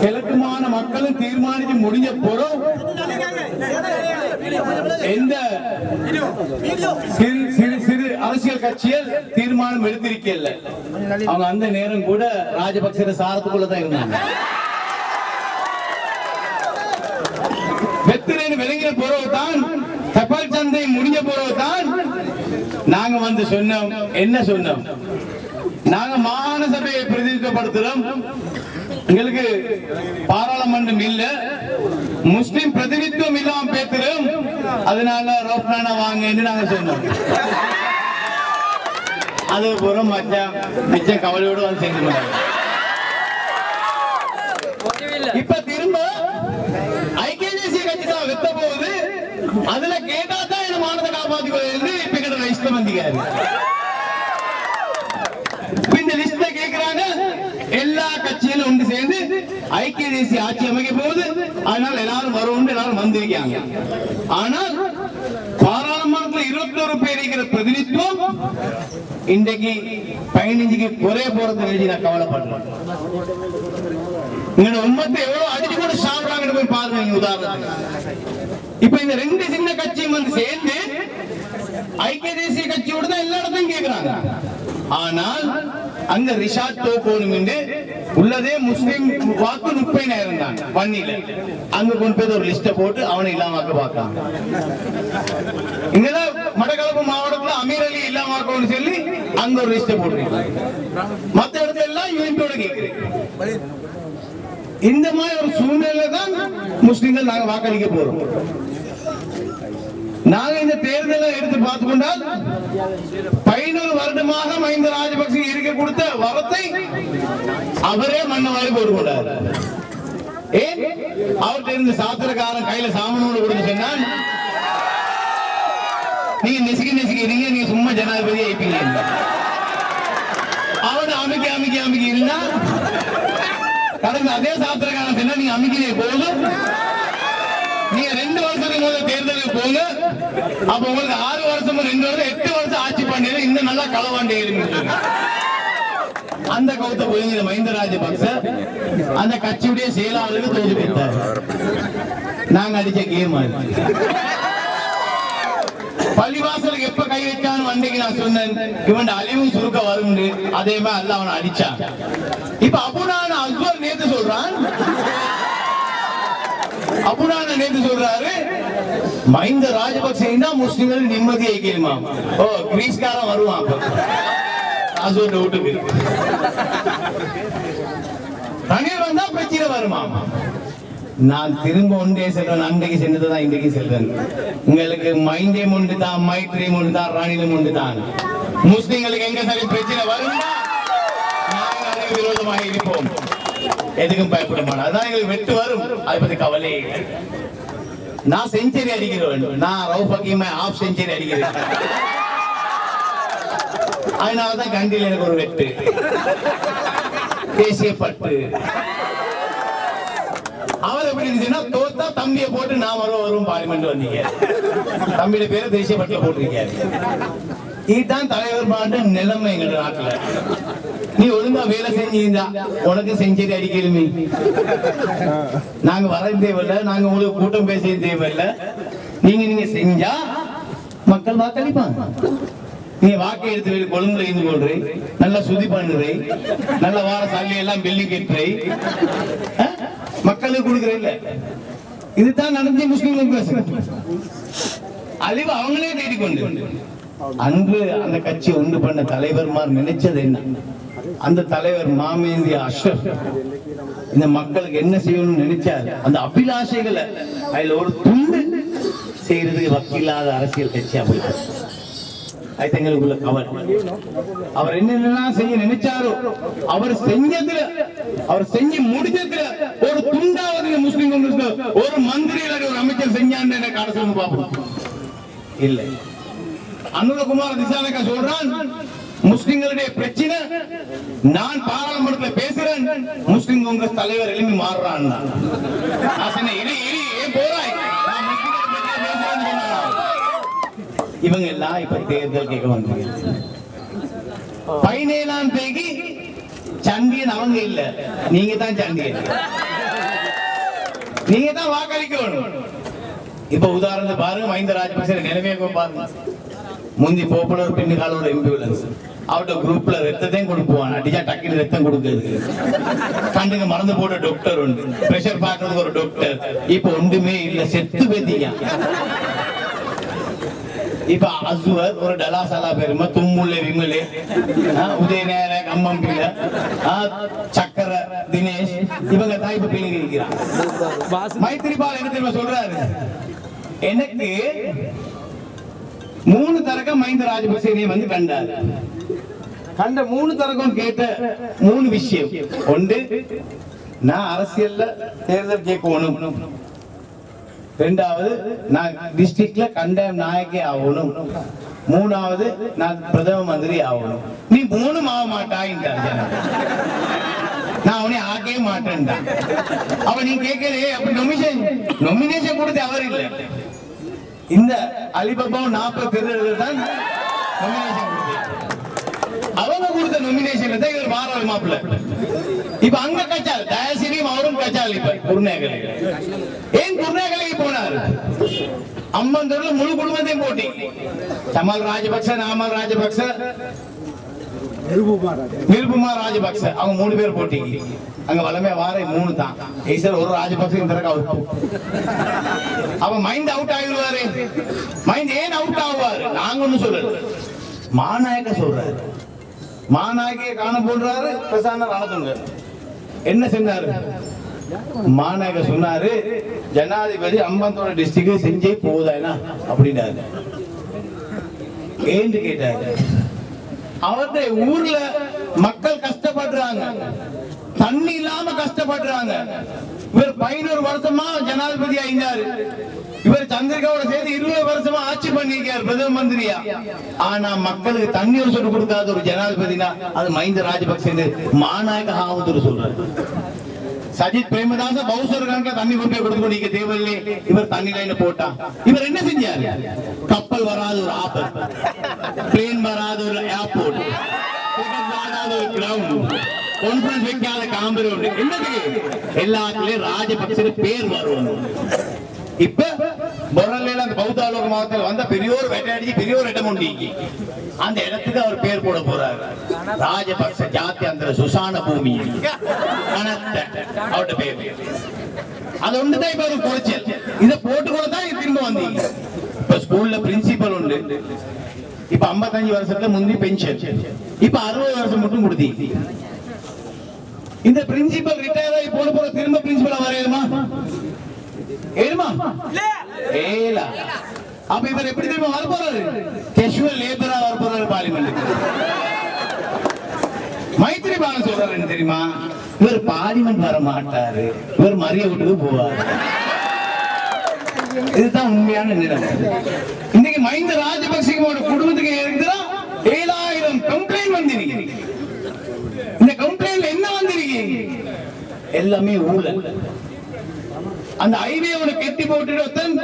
கிழக்கு மாநில மக்களும் தீர்மானிச்சு முடிஞ்ச பிறகு எந்த சிறு சிறு சிறு அரசியல் கட்சிகள் தீர்மானம் எடுத்திருக்கல அவங்க அந்த நேரம் கூட ராஜபக்ச சாரத்துக்குள்ளதான் இருந்தாங்க. வெத்திரேன்னு விளங்கின பிறகுதான் தபால் சந்தை முடிஞ்ச பிறகுதான் நாங்க வந்து சொன்னோம் என்ன சொன்னோம்? நாங்க மாகாண சபையை பிரதிநிதித்துவப்படுத்துறோம். எங்களுக்கு பாராளுமன்றம் இல்ல. முஸ்லிம் பிரதிநிதித்துவம் இல்லாம பேசுறோம். அதனால ரோப்னானா வாங்கன்னு நாங்க சொன்னோம். அது புறம் மச்சான் மிச்சம் கவலையோடு வந்து செஞ்சு இப்ப திரும்ப ஐக்கிய தேசிய கட்சி தான் வித்த போகுது. அதுல கேட்டா தான் என்ன மானத்தை காப்பாத்திக்கொள்ள இப்ப கிட்ட இஷ்டம் வந்திக்காரு இப்ப இந்த லிஸ்ட்ல கேக்குறாங்க எல்லா கட்சியிலும் ஒன்று சேர்ந்து ஐக்கிய தேசிய ஆட்சி அமைக்க போகுது. அதனால எல்லாரும் வருவோம் எல்லாரும் வந்திருக்காங்க. ஆனால் பாராளுமன்றத்தில் இருபத்தி ஒரு பேர் இருக்கிற பிரதிநிதித்துவம் இன்றைக்கு பதினஞ்சுக்கு குறைய போறது நினைச்சு நான் கவலைப்படுறேன் இங்க உண்மத்தை எவ்வளவு அடிச்சு கூட சாப்பிடாங்க போய் பாருங்க உதாரணத்துக்கு. இப்ப இந்த ரெண்டு சின்ன கட்சியும் வந்து சேர்ந்து ஐக்கிய தேசிய கட்சியோட தான் எல்லா இடத்தையும் கேட்கிறாங்க ஆனால் அங்க ரிஷாத் தோப்போனும் என்று உள்ளதே முஸ்லிம் வாக்கு முப்பதினாயிரம் தான் வன்னியில அங்க கொண்டு போய் ஒரு லிஸ்ட போட்டு அவனை இல்லாமக்க பார்க்கலாம் இங்கதான் மடக்களப்பு மாவட்டத்துல அமீர் அலி இல்லாமக்கணும்னு சொல்லி அங்க ஒரு லிஸ்ட போட்டுருக்காங்க மத்த இடத்துல எல்லாம் யூனிட்டோட கேக்குறேன் இந்த மாதிரி ஒரு சூழ்நிலை தான் முஸ்லிம்கள் நாங்க வாக்களிக்க போறோம். நாங்க இந்த தேர்தலை எடுத்து பார்த்துக்கொண்டால் பதினோரு வருடமாக மஹிந்த ராஜபக்சே இருக்க கொடுத்த வரத்தை அவரே மண்ணவாரி போட்டுக்கொண்டார். ஏன்? அவர்கிட்ட இருந்து சாத்திரக்காரன் கையில சாமனோடு கொடுத்து சொன்னான் நீங்க நெசுக்கி நெசுக்கிறீங்க நீங்க சும்மா ஜனாதிபதி ஆயிப்பீங்க அவன் அமைக்க அமைக்க அமைக்க இருந்தா கடந்த அதே சாத்திரக்காரன் சொன்னா நீங்க அமைக்கிறே போதும். நீங்க ரெண்டு வருஷத்துக்கு முதல்ல தேர்தலுக்கு போங்க. அப்ப உங்களுக்கு ஆறு வருஷம் ரெண்டு வருஷம் எட்டு வருஷம் ஆட்சி பண்ணிடு இன்னும் நல்லா களவாண்டி அந்த கௌத்த போய் மஹிந்த ராஜபக்ச அந்த கட்சியுடைய செயலாளருக்கு தோல்வி பெற்றார் நாங்க அடிச்ச கேம் பள்ளிவாசலுக்கு எப்ப கை வைக்கான்னு வந்தீங்க நான் சொன்னேன். இவன் அழிவும் சுருக்க வரும் அதே மாதிரி அல்ல அவனை அடிச்சான். இப்ப அபுனான அக்பர் நேத்து சொல்றான் அபுனான நேத்து சொல்றாரு மஹிந்த ராஜபக்சே முஸ்லிம்கள் நிம்மதியை கேளுமா ஓ கிரீஸ்காரன் வருவான் அப்ப. டவுட் வீட்டுக்கு. ரணில் வந்தா பிரச்சனை வருமா நான் திரும்ப ஒன்றே செல்றேன் அன்றைக்கு சென்றதுதான் இன்றைக்கு செல்றேன். உங்களுக்கு மைண்டே உண்டு தான் மைட்ரியம் உண்டு தான் ராணிலும் உண்டு தான். முஸ்லிம்களுக்கு எங்க சரி பிரச்சனை வருமா நாங்கள் அதுக்கு விரோதமாக இருப்போம். எதுக்கும் பயப்பட மாட்டோம். அதான் எங்களுக்கு வெட்டு வரும். அதை பத்தி கவலை நான் செஞ்சுரி அடிக்கிறேன் நான் ரவு பக்கியமா ஆஃப் செஞ்சுரி அடிக்கிறேன். அதனாலதான் கண்டியில் எனக்கு ஒரு வெட்டு. தேசிய பட்டு. அவர் எப்படி இருந்துச்சுன்னா தோத்தா தம்பியை போட்டு நான் வரும் வரும் பார்லிமெண்ட் வந்தீங்க. தம்பியோட பேரு தேசிய பட்டியல போட்டிருக்காரு. இதுதான் தலைவர் பாட்டு நிலைமை எங்க நாட்டுல. நீ ஒழுங்கா வேலை செஞ்சிருந்தா உனக்கு செஞ்சது அடிக்கலுமே. நாங்க வர தேவையில்ல நாங்க உங்களுக்கு கூட்டம் பேச தேவையில்ல. நீங்க நீங்க செஞ்சா மக்கள் வாக்களிப்பாங்க நீ வாக்கை எடுத்து போய் கொழும்புல இருந்து கொள்றே நல்லா சுதி பண்ணுறே நல்ல வார சல்லி எல்லாம் வெள்ளி கட்டுறே மக்களுக்கு கொடுக்குற இல்ல. இதுதான் நடந்து முஸ்லீம்களுக்கு பேசுங்க அழிவு அவங்களே தேடிக்கொண்டு. அன்று அந்த கட்சி ஒன்று பண்ண தலைவர்மார் நினைச்சது என்ன? அந்த தலைவர் மாமேந்திய அஷ்ரப் இந்த மக்களுக்கு என்ன செய்யணும்னு நினைச்சாரு? அந்த அபிலாஷைகளை அதுல ஒரு துண்டு செய்யறதுக்கு வக்கில்லாத அரசியல் கட்சி போயிட்டு அது எங்களுக்குள்ள கவர் அவர் என்னென்னலாம் செய்ய நினைச்சாரோ அவர் செஞ்சதுல அவர் செஞ்சு முடிஞ்சதுல ஒரு துண்டாவது முஸ்லீம் முஸ்லிம் ஒரு மந்திரி ஒரு அமைச்சர் செஞ்சான்னு என்ன காட்ட சொல்லுங்க பாப்போம். இல்லை. அனுரகுமார் திசானக்கா சொல்றான் முஸ்லிம்களுடைய பிரச்சனை நான் பாராளுமன்றத்தில் பேசுறேன் முஸ்லிம் காங்கிரஸ் தலைவர் எழுப்பி மாறுறான் இரு இரு ஏன் போறாய். இவங்க எல்லாம் இப்ப தேர்தல் கேட்க வந்தாங்க. பதினேழாம் தேதி சண்டியன் அவங்க இல்ல. நீங்க தான் சண்டியன். நீங்க தான் வாக்களிக்கணும். இப்ப உதாரணத்துக்கு பாருங்க மஹிந்த ராஜபக்சே நிலைமையை பாருங்க. முந்தி போப்புல ஒரு பின்னுக்கால ஒரு ஆம்புலன்ஸ் அவட்ட குரூப்ல ரத்தத்தையும் கொடுப்பான் அடிச்சா டக்குனு ரத்தம் கொடுக்குறது கண்டுங்க மறந்து போட்ட டாக்டர் உண்டு. பிரஷர் பாக்குறதுக்கு ஒரு டாக்டர் இப்ப ஒன்றுமே இல்ல. செத்து பேத்தியா இப்ப அசுவர் ஒரு டலாசாலா பெருமை தும்முள்ள விமலே உதயநேர கம்மம்பில சக்கர தினேஷ். இவங்க தான் இப்ப பிள்ளைங்க இருக்கிறான் மைத்திரிபால் என்ன தெரியுமா சொல்றாரு? எனக்கு மூணு தரக்க மஹிந்த ராஜபக்சேனியை வந்து கண்டாரு. கண்ட மூணு தரகம் கேட்ட மூணு விஷயம். ஒன்று நான் அரசியல்ல தேர்தல் கேட்கணும் ரெண்டாவது நான் டிஸ்ட்ரிக்ட்ல கண்ட நாயக்கே ஆகணும். மூணாவது நான் பிரதம மந்திரி ஆகணும். நீ மூணும் ஆக மாட்டாயின்றார் நான் அவனை ஆக்கவே மாட்டேன்டா. அவ நீ கேட்கலையே அப்ப நொமினேஷன் நொமினேஷன் கொடுத்து அவர் இல்லை. இந்த அலிபாபாவும் நாற்பது திருடர்கள் தான் நொமினேஷன் அவங்க கொடுத்த நொமினேஷன்ல தான் இவர் மாறாள் மாப்பிள்ள. இப்ப அங்க கச்சால் தயசிரியும் அவரும் கச்சால் இப்ப. குருநேகலை ஏன் குருநேகலைக்கு போனார்? அம்மந்தூர்ல முழு குடும்பத்தையும் போட்டி. தமல் ராஜபக்ச நாமல் ராஜபக்ச நிருபமா ராஜபக்ச அவங்க மூணு பேர் போட்டி. அங்க வளமே வார மூணு தான். ஈஸ்வர் ஒரு ராஜபக்ச இந்த தடவை அவுட் அவ மைண்ட் அவுட் ஆகிடுவாரு மைண்ட் ஏன் அவுட் ஆகுவாரு நாங்க ஒண்ணு சொல்லல. மாநாயக்க சொல்றாரு. மாநாயகியை காண போடுறாரு பிரசாந்தர் ரணத்துங்க என்ன செஞ்சாரு மாநாயக சொன்னாரு ஜனாதிபதி அம்பந்தோட டிஸ்ட்ரிக்ட் செஞ்சே போதானா அப்படின்னாரு. ஏன்னு கேட்டாரு? அவருடைய ஊர்ல மக்கள் கஷ்டப்படுறாங்க. தண்ணி இல்லாம கஷ்டப்படுறாங்க. இவர் பதினோரு வருஷமா ஜனாதிபதி ஆயிந்தாரு இவர் சந்திரிகாவோட சேர்ந்து இருபது வருஷமா ஆட்சி பண்ணிருக்கார் பிரதம மந்திரியா. ஆனா மக்களுக்கு தண்ணீர் சொல்லி கொடுக்காத ஒரு ஜனாதிபதினா அது மஹிந்த ராஜபக்சே மாநாயக ஆவதூர் சொல்றாரு. சஜித் பிரேமதாச பௌசர் கணக்குல தண்ணி கொண்டு போய் கொடுத்து நீங்க தேவையில்லை. இவர் தண்ணி லைன்ல போட்டான். இவர் என்ன செஞ்சார்? கப்பல் வராத ஒரு ஆபத்து பிளேன் வராத ஒரு ஏர்போர்ட் வராத ஒரு கிரவுண்ட் கான்ஃபரன்ஸ் வைக்காத காம்பரவுண்ட். என்னதுக்கு எல்லாத்துலயும் ராஜபக்சே பேர் வரும். இப்ப பொருளையில அந்த பௌத்தாலோக மாவட்டத்தில் வந்த பெரியோர் வேட்டையாடி பெரியோர் இடம் உண்டு அந்த இடத்துக்கு அவர் பேர் போட போறாரு. ராஜபக்ச ஜாத்தி அந்த சுசான பூமி. கனத்த பேர். அது ஒன்றுதான் இப்ப ஒரு குறைச்சல். இதை போட்டு கூட தான் திரும்ப வந்தீங்க. இப்ப ஸ்கூல்ல பிரின்சிபல் உண்டு. இப்ப 55 வருஷத்துல முந்தி பென்ஷன் இப்ப அறுபது வருஷம் மட்டும் கொடுத்தீங்க. இந்த பிரின்சிபல் ரிட்டையர் ஆகி போன போற திரும்ப பிரின்சிபல் வரையுமா ஏறுமா? வேலா அப்ப இவர் எப்படி திரும்ப வர போறாரு கேஷுவல் லேபரா வர போறாரு பார்லிமெண்ட் மைத்திரி பாலன் சொல்றாரு என்ன தெரியுமா இவர் பார்லிமெண்ட் வர மாட்டாரு இவர் மரிய வீட்டுக்கு போவார் இதுதான் உண்மையான நிலம் இன்னைக்கு மஹிந்த ராஜபக்சேவோட குடும்பத்துக்கு இருக்குதா ஏழாயிரம் கம்ப்ளைண்ட் வந்திருக்கு இந்த கம்ப்ளைண்ட்ல என்ன வந்திருக்கு எல்லாமே ஊழல் அந்த ஹைவே உனக்கு கெட்டி போட்டு ஒருத்தன்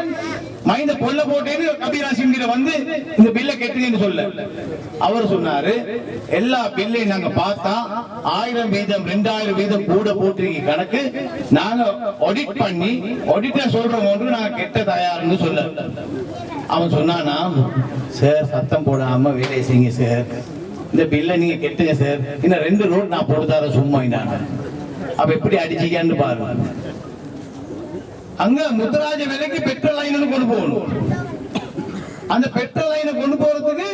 மைந்த கொல்ல போட்டேன்னு கபீரா வந்து இந்த பில்ல கெட்டுன்னு சொல்ல. அவர் சொன்னாரு எல்லா பில்லையும் நாங்க பார்த்தா ஆயிரம் வீதம் ரெண்டாயிரம் வீதம் கூட போட்டிருக்க கணக்கு நாங்க ஆடிட் பண்ணி ஆடிட்டர் சொல்றோம் ஒன்று நாங்க கெட்ட தயாருன்னு சொல்ல. அவன் சொன்னானா சார் சத்தம் போடாம வேலை செய்யுங்க சார். இந்த பில்லை நீங்க கெட்டுங்க சார். இன்னும் ரெண்டு ரோட் நான் போட்டு தர சும்மா அப்ப எப்படி அடிச்சீங்கன்னு பாருங்க. அங்க முத்துராஜ விலைக்கு பெட்ரோல் லைன் கொண்டு போகணும். அந்த பெட்ரோல் லைனை கொண்டு போறதுக்கு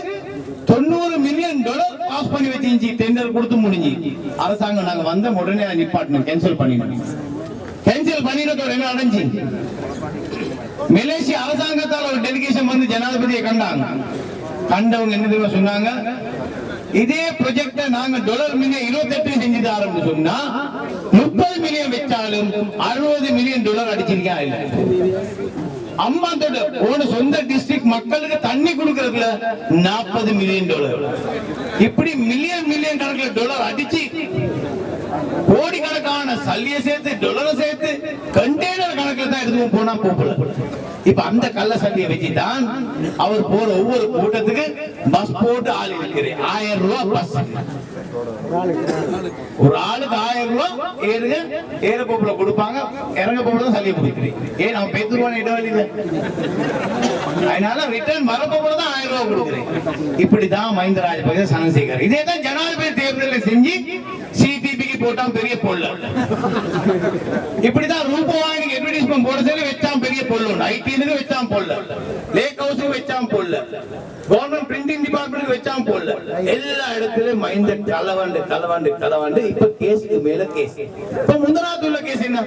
தொண்ணூறு மில்லியன் டாலர் பாஸ் பண்ணி வச்சிருந்துச்சு. டெண்டர் கொடுத்து முடிஞ்சு. அரசாங்கம் நாங்க வந்த உடனே அதை நிப்பாட்டணும். கேன்சல் பண்ணிடணும். கேன்சல் பண்ணினதோட என்ன அடைஞ்சு மலேசிய அரசாங்கத்தால் ஒரு டெலிகேஷன் வந்து ஜனாதிபதியை கண்டாங்க. கண்டவங்க என்ன தெரியுமா சொன்னாங்க? இதே ப்ரொஜெக்ட நாங்க டாலர் மில்லியன் இருபத்தெட்டு செஞ்சு தரோம்னு சொன்னா முப்பது மில்லியன் வச்சாலும் அறுபது மில்லியன் டாலர் அடிச்சிருக்கா இல்ல? அம்மாந்தோட ஒரு சொந்த டிஸ்ட்ரிக்ட் மக்களுக்கு தண்ணி கொடுக்கறதுல நாற்பது மில்லியன் டாலர் இப்படி மில்லியன் மில்லியன் கணக்குல டாலர் அடிச்சு கோடிக்கணக்கான சல்லிய சேர்த்து டொலரை சேர்த்து கண்டெய்னர் கணக்குல தான் எதுவும் போனா போகல. இப்ப அந்த கள்ள சண்டையை வச்சுதான் அவர் போற ஒவ்வொரு கூட்டத்துக்கு பஸ் போட்டு ஆள் இருக்கிறேன் ஆயிரம் ரூபாய் பஸ் ஒரு ஆளுக்கு ஆயிரம் ரூபாய் ஏறுங்க ஏற போப்புல கொடுப்பாங்க இறங்க போப்புல தான் சளியை கொடுக்குறீங்க ஏன் நம்ம பெத்துருவான இடவழியில அதனால ரிட்டர்ன் வர போப்புல தான் ஆயிரம் ரூபாய் கொடுக்குறேன் இப்படிதான் மஹிந்த ராஜபக்சே சனசேகர். இதே தான் ஜனாதிபதி தேர்தலில் செஞ்சு சி போட்டான் பெரிய பொருள். இப்படிதான் ரூபவாயினுக்கு அட்வர்டைஸ்மெண்ட் போடுறதுக்கு வச்சான் பெரிய பொருள். ஐடினுக்கு வச்சான் பொருள். லேக் ஹவுஸுக்கு வச்சான் பொருள். கவர்மெண்ட் பிரிண்டிங் டிபார்ட்மெண்ட் வச்சான் பொருள். எல்லா இடத்துலயும் மைண்ட் கலவாண்டு கலவாண்டு கலவாண்டு. இப்ப கேஸுக்கு மேல கேஸ். இப்ப முந்தநாத்து உள்ள கேஸ் என்ன?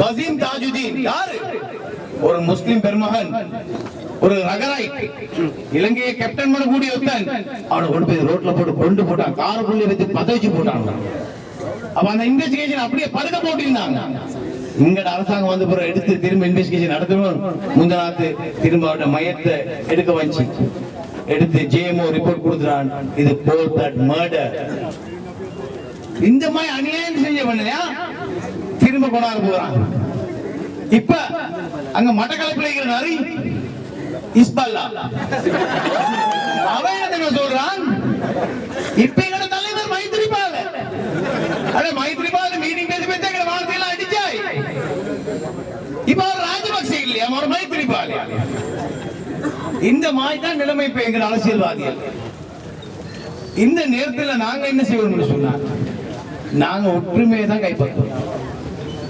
வசீம் தாஜுதீன். யாரு? ஒரு முஸ்லிம் பெருமகன். ஒரு ரகராய். இலங்கையை கேப்டன் பண்ண கூடிய ஒருத்தன் அவனை கொண்டு போய் ரோட்ல போட்டு கொண்டு போட்டான். காருக்குள்ளே வச்சு பத வச்சு போட்டான். அப்ப அந்த இன்வெஸ்டிகேஷன் அப்படியே படுக்க போட்டிருந்தாங்க. இங்கட அரசாங்கம் வந்து பிறகு எடுத்து திரும்ப இன்வெஸ்டிகேஷன் நடத்தணும். முந்தநாத்து திரும்ப அவட மையத்தை எடுக்க வச்சு எடுத்து ஜேஎம்ஓ ரிப்போர்ட் கொடுத்துறான் இது போல் தட் மர்டர் இந்த மாதிரி அநியாயம் செஞ்ச பண்ணலையா திரும்ப கொண்டாட போறான். இப்ப அங்க மட்டக்களப்பில் இருக்கிற நரி இஸ்பல்லா. அவன் என்ன சொல்றான்? இப்ப எங்கட தலைவர் அடே மைத்திரிபால మీటింగ్ చేసి பேசி எங்கட வார்த்தையெல்லாம் அடிச்சாய். అడిచాయి அவர் ராஜபக்சே இல்லையா? அவர் மைத்திரிபால இந்த மாதிரி தான் நிலைமை இப்ப எங்க அரசியல்வாதிகள். இந்த நேரத்துல நாங்க என்ன செய்வோம்னு சொன்னா நாங்க ஒற்றுமையை தான் கைப்பற்றோம்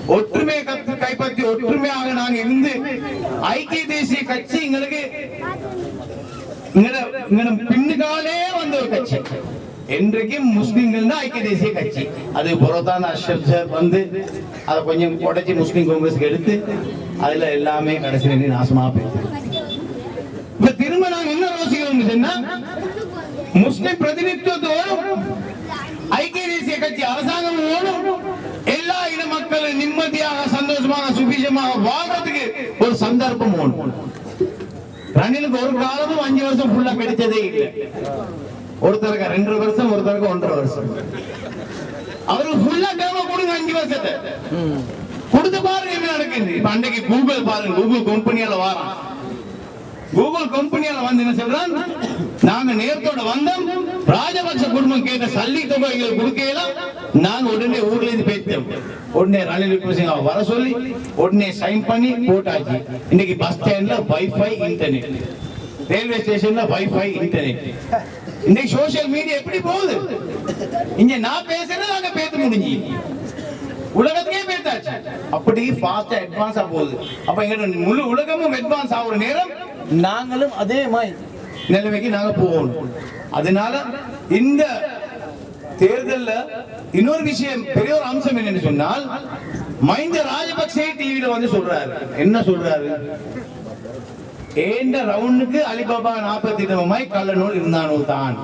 ஒற்றுமையை கத்து கைப்பற்றி ஒற்றுமையாக நாங்க இருந்து ஐக்கிய தேசிய கட்சி எங்களுக்கு இங்கட- பின்னுக்காலே வந்த ஒரு கட்சி. என்றைக்கும் முஸ்லீம்கள் தான் ஐக்கிய தேசிய கட்சி. அது புறத்தான் அஷ்ரப் சார் வந்து அதை கொஞ்சம் உடச்சி முஸ்லீம் காங்கிரஸ்க்கு எடுத்து அதுல எல்லாமே கடைசி நின்னு நாசமா போயிடுது இப்ப திரும்ப நாங்க என்ன யோசிக்கிறோம் சொன்னா முஸ்லிம் பிரதிநிதித்துவத்தோடும் ஐக்கிய தேசிய கட்சி அரசாங்கமோடும் எல்லா இன மக்களும் நிம்மதியாக சந்தோஷமாக சுபிஷமாக வாழ்றதுக்கு ஒரு சந்தர்ப்பம் ஒன்று ரணிலுக்கு ஒரு காலமும் அஞ்சு வருஷம் ஃபுல்லா கிடைச்சதே இல்லை. ஒருத்தருக்கு ரெண்டரை வருஷம் ஒருத்தருக்கு ஒன்றரை வருஷம். அவருக்கு ஃபுல்லா தேவை கொடுங்க அஞ்சு வருஷத்தை. கொடுத்து பாருங்க என்ன நடக்குது. இப்ப அன்னைக்கு கூகுள் பாருங்க. கூகுள் கம்பெனியால வாரம் கூகுள் கம்பெனியால வந்து என்ன சொல்றான்? நாங்க நேரத்தோட வந்தோம். ராஜபக்ச குடும்பம் கேட்ட சல்லி தொகை எங்களுக்கு கொடுக்கலாம் நாங்க உடனே ஊர்ல இருந்து பேசிட்டோம். உடனே ரணில் விக்ரமசிங்க வர சொல்லி உடனே சைன் பண்ணி போட்டாச்சு. இன்னைக்கு பஸ் ஸ்டாண்ட்ல வைஃபை இன்டர்நெட் ரயில்வே ஸ்டேஷன்ல வைஃபை இன்டர்நெட் இன்னைக்கு சோசியல் மீடியா எப்படி போகுது? இங்க நான் பேசுறது அங்க பேச முடிஞ்சு உலகத்துக்கே பேத்தாச்சு அப்படி ஃபாஸ்டா அட்வான்ஸா போகுது. அப்ப எங்க முழு உலகமும் அட்வான்ஸ் ஆகுற நேரம் நாங்களும் அதே மாதிரி நிலைமைக்கு நாங்க போகணும். அதனால இந்த தேர்தல்ல இன்னொரு விஷயம் பெரிய ஒரு அம்சம் என்னன்னு சொன்னால் மைந்த ராஜபக்சே டிவியில வந்து சொல்றாரு. என்ன சொல்றாரு? ஏண்ட ரவுண்டுக்கு அலிபாபா நாற்பத்தி எட்டு கள்ள இருந்தானோ தான்?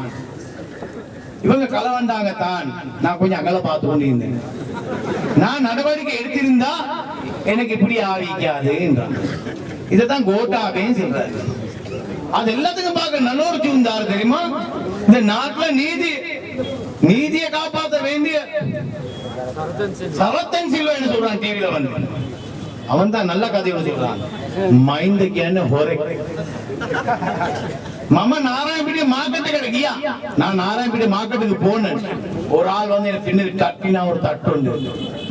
இவங்க களவாண்டாங்க தான். நான் கொஞ்சம் அகல பார்த்து கொண்டு இருந்தேன் நான் நடவடிக்கை எடுத்திருந்தா எனக்கு இப்படி ஆவிக்காது என்றான். இதைத்தான் கோட்டாவே சொல்றாரு. அது எல்லாத்துக்கும் பார்க்க நல்லோர் இருந்தாரு தெரியுமா? இந்த நாட்டுல நீதி நீதியை காப்பாற்ற வேண்டிய சரத்தன் சில்வா என்ன சொல்றான் டிவியில வந்து? அவன் தான் நல்ல கதையோட சொல்றான். மைந்துக்கு என்ன ஹொரை? மம நாராயணபீடி மார்க்கெட்டு கிடைக்கியா நான் நாராயணபீடி மார்க்கெட்டுக்கு போனேன். ஒரு ஆள் வந்து எனக்கு பின்னாடி தட்டினா ஒரு தட்டு உண்டு.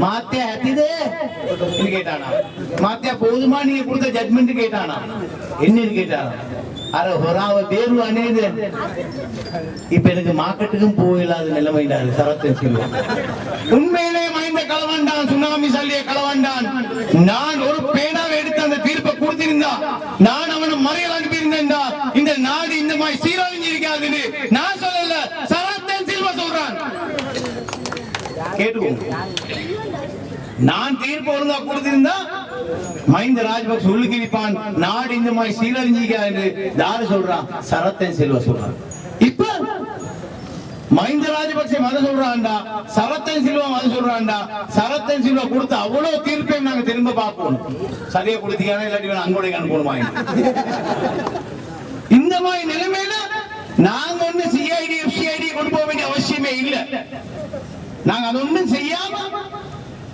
மாத்தியா ஹத்திது? கேட்டானா. மாத்தியா போதுமா நீங்க கொடுத்த ஜட்மெண்ட் கேட்டானா. என்னன்னு கேட்டானா. அர ஹொராவ தேர்வு அனேது இப்ப எனக்கு மார்க்கெட்டுக்கும் போகலாத நிலைமை நான் சரத்தன் சில்வா உண்மையிலே மைந்த களவாண்டான் சுனாமி சல்லிய களவாண்டான் நான் ஒரு பேனாவை எடுத்து அந்த தீர்ப்பை கொடுத்திருந்தா நான் அவனை மறையல் அனுப்பியிருந்தேன்டா. இந்த நாடு இந்த மாதிரி சீரழிஞ்சிருக்காதுன்னு நான் சொல்லல சரத்தன் சில்வா சொல்றான். கேட்டுக்கோங்க. நான் தீர்ப்பு ஒழுங்கா கொடுத்திருந்தா மஹிந்த ராஜபக்ச உள்ளுக்கு நிற்பான். நாடு இந்த மாதிரி சீரழிஞ்சிக்காது யாரு சொல்றான் சரத்தன் செல்வ சொல்றான். இப்ப மஹிந்த ராஜபக்சே மத சொல்றான்டா சரத்தன் சில்வா மத சொல்றான்டா சரத்தன் சில்வா கொடுத்த அவ்வளவு தீர்ப்பையும் நாங்க திரும்ப பார்ப்போம் சரியா கொடுத்தீங்கன்னா இல்லாட்டி வேணா அனுப்பணுமா இந்த மாதிரி நிலைமையில நாங்க ஒண்ணு சிஐடி எஃப்சிஐடி கொண்டு போக வேண்டிய அவசியமே இல்லை. நாங்க அது ஒண்ணும் செய்யாம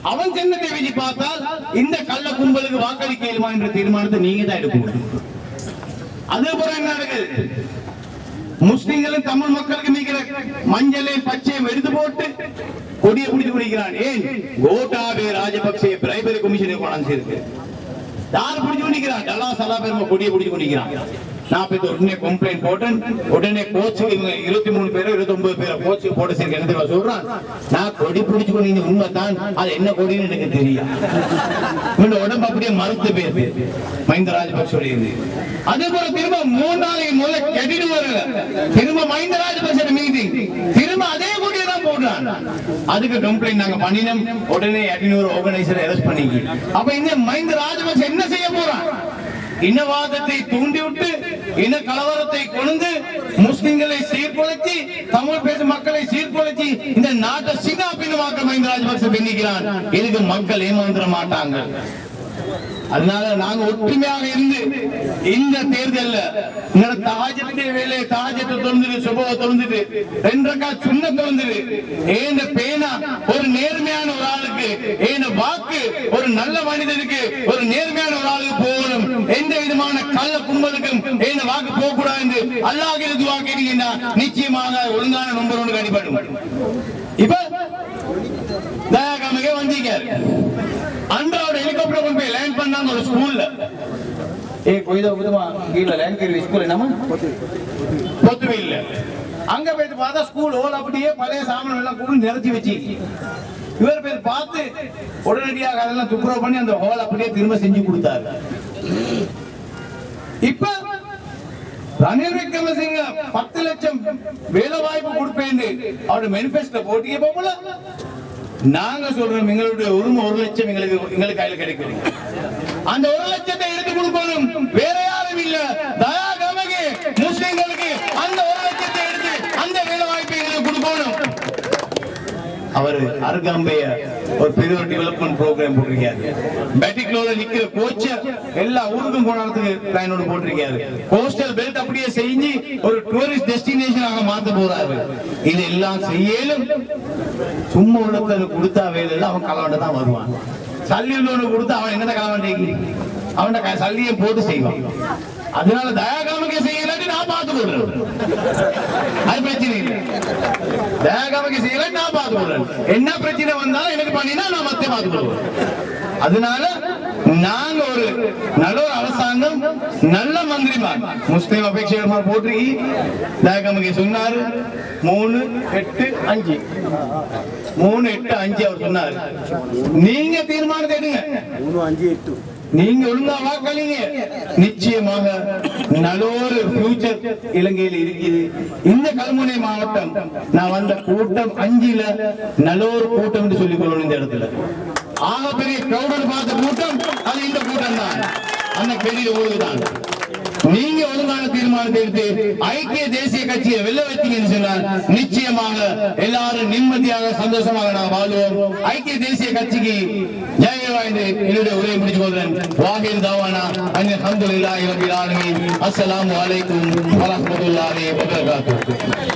அவன் என்ன வச்சு பார்த்தால் இந்த கள்ள கும்பலுக்கு வாக்களிக்க இயலுமா என்ற தீர்மானத்தை நீங்க தான் எடுக்கணும் அதே போல என்ன நடக்குது முஸ்லிம்களும் தமிழ் மக்களுக்கு மிகிற மஞ்சளை பச்சையும் எடுத்து போட்டு கொடியை பிடிச்சு குடிக்கிறான். ஏன்? கோட்டாபே ராஜபக்சே பிரைபரி கமிஷனை கொண்டாந்து இருக்கு யார் பிடிச்சு குடிக்கிறான்? டல்லா சலா பெருமை கொடியை பிடிச்சு குடிக்கிறான். நான் போய் உடனே கம்ப்ளைண்ட் போட்டேன் உடனே கோச்சுக்கு இருபத்தி மூணு பேரும் இருபத்தி ஒன்பது பேரை கோச்சு போட சரி என்ன சொல்றான்? நான் கொடி பிடிச்சு கொண்டு உண்மை தான் அது என்ன கொடின்னு எனக்கு தெரியும் இந்த உடம்பு அப்படியே மறுத்து பேர் மஹிந்த ராஜபக்ஷ இருந்து அதே போல திரும்ப மூணு நாளைக்கு முதல்ல கெட்டிட்டு வரல திரும்ப மஹிந்த ராஜபக்ஷ மீட்டிங் திரும்ப அதே கொடியை தான் போடுறான். அதுக்கு கம்ப்ளைண்ட் நாங்க பண்ணினோம். உடனே எட்நூறு ஆர்கனைசர் அரெஸ்ட் பண்ணிக்கி. அப்ப இந்த மஹிந்த ராஜபக்ஷ என்ன செய்ய போறான்? இனவாதத்தை தூண்டிவிட்டு இன கலவரத்தை கொண்டு முஸ்லிம்களை சீர்குலைச்சி தமிழ் பேசும் மக்களை சீர்குலைச்சி இந்த நாட்டை சின்ன பின்னமாக்க மஹிந்த ராஜபக்ச பின்னிக்கிறான் இதுக்கு மக்கள் ஏமாந்துட மாட்டாங்க? அதனால நாங்க ஒற்றுமையாக இருந்து இந்த தேர்தல்ல தாஜத்துடைய வேலையை தாஜத்தை ரெண்டக்கா சுண்ண ஏன பேனா ஒரு நேர்மையான ஒரு ஆளுக்கு ஏன வாக்கு ஒரு நல்ல மனிதனுக்கு ஒரு நேர்மையான ஒரு ஆளுக்கு போகணும்? எந்த விதமான கள்ள கும்பலுக்கும் ஏன வாக்கு போக கூடாது என்று அல்லாஹ் துவா கேட்டீங்கன்னா நிச்சயமாக ஒழுங்கான நம்பர். ஒன்று இப்ப தயாகாமிக வந்தீங்க ஹெலிகாப்டர் கொண்டு போய் லேண்ட் பண்ணாங்க ஒரு ஸ்கூல்ல ஏ கொய்தா புதுமா கீழ கீழ ஸ்கூல் என்னமா பொத்துவையில் அங்க போயிட்டு பார்த்தா ஸ்கூல் ஓல் அப்படியே பழைய சாமான் எல்லாம் கூட நிறுத்தி வச்சு. இவர் போய் பார்த்து உடனடியாக அதெல்லாம் துப்புரவு பண்ணி அந்த ஹோல் அப்படியே திரும்ப செஞ்சு கொடுத்தாரு. இப்ப ரணில் விக்ரமசிங்க பத்து லட்சம் வேலை வாய்ப்பு கொடுப்பேன் அவருடைய மேனிபெஸ்டோ போட்டியே போகல. நாங்க சொல்றோம் எங்களுடைய உரிமை ஒரு லட்சம் எங்களுக்கு எங்களுக்கு கையில கிடைக்கிறது அந்த ஒரு லட்சத்தை எடுத்து கொடுக்கணும் வேற யாரும் இல்ல. தயா கமகி முஸ்லிம்களுக்கு அந்த ஒரு லட்சத்தை எடுத்து அந்த வேலை அவர் அருகாம்பைய ஒரு பெரிய ஒரு டெவலப்மெண்ட் ப்ரோக்ராம் போட்டிருக்காரு. பேட்டிக்லோல நிக்கிற கோச்ச எல்லா ஊருக்கும் போனதுக்கு பிளானோட போட்டிருக்காரு. கோஸ்டல் பெல்ட் அப்படியே செஞ்சு ஒரு டூரிஸ்ட் டெஸ்டினேஷனாக மாத்த போறாரு. இதெல்லாம் செய்யலும் சும்மா உள்ளத்துல கொடுத்தா வேலையில அவன் கலவண்ட தான் வருவான். சல்லி உள்ளவனு கொடுத்தா அவன் என்னென்ன கலவண்டைக்கு அவன் சல்லியை போட்டு செய்வான். அதனால தயாகாமকে செய்யலாட்டி நான் பார்த்து கொள்றேன். அது பிரச்சனை இல்லை. தயாகாமக்கு செய்யலன்னு நான் பார்த்து கொள்றேன். என்ன பிரச்சனை வந்தாலும் எனக்கு பண்ணினா நான் மத்திய பார்த்து கொள்வேன். அதனால நாங்க ஒரு நல்ல ஒரு அரசாங்கம் நல்ல மந்திரிமார் முஸ்லீம் அபேட்சகர்மார் போட்டிருக்கி. தயாகாமக்கு சொன்னாரு. மூணு எட்டு அஞ்சு. மூணு எட்டு அஞ்சு அவர் சொன்னாரு. நீங்க தீர்மானத்தை எடுங்க. மூணு அஞ்சு எட்டு. நீங்க ஒழுங்கா வாக்களிங்க. நிச்சயமாக நல்லோரு ஃபியூச்சர் இலங்கையில் இருக்குது. இந்த கல்முனை மாவட்டம் நான் வந்த கூட்டம் அஞ்சுல நல்லொரு கூட்டம் என்று சொல்லிக் கொள்ளணும் இந்த இடத்துல. ஆக பெரிய கிரௌடர் பார்த்த கூட்டம் அது இந்த கூட்டம் தான் அந்த பெரிய ஊருக்கு நீங்க ஒழுங்கான தீர்மானத்தை எடுத்து ஐக்கிய தேசிய கட்சியை வெல்ல வைத்தீங்கன்னு சொன்னால் நிச்சயமாக எல்லாரும் நிம்மதியாக சந்தோஷமாக நான் வாழ்வோம். ஐக்கிய தேசிய கட்சிக்கு ஜெயவா என்று என்னுடைய உரையை முடிச்சு கொள்றேன் வாகில் தாவானா அன்னை அல்ஹம்துலில்லாஹி ரபில் ஆலமீன். அஸ்ஸலாமு அலைக்கும் வரஹ்மத்துல்லாஹி வபரகாத்துஹு.